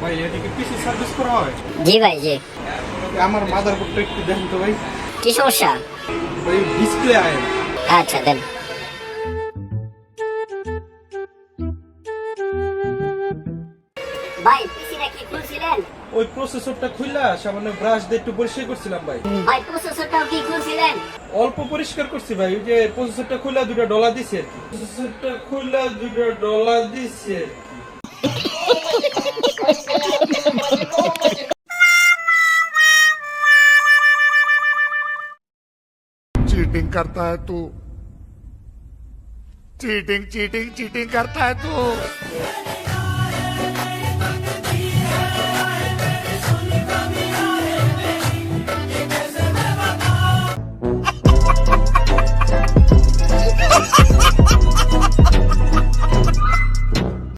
ভাই এদিকে পিসি সার্ভিস করা হয় জি ভাই জি। আমার মাদার বোর্ডটা একটু দেখেন তো ভাই। কি সমস্যা? ভাই ডিসপ্লে আয়। আচ্ছা দেন। ভাই পিসিটা কি খুলছিলেন? ওই প্রসেসরটা খুললা সামান্য ব্রাশ দিয়ে একটু পরিষ্কার করছিলাম ভাই। ভাই প্রসেসরটাও কি খুলছিলেন? অল্প পরিষ্কার করছি ভাই ওই যে প্রসেসরটা খুললা দুটো ডলার দিছি কি। প্রসেসরটা খুললা দুটো ডলার দিছি। चीटिंग करता है तू। चीटिंग चीटिंग चीटिंग करता है तू।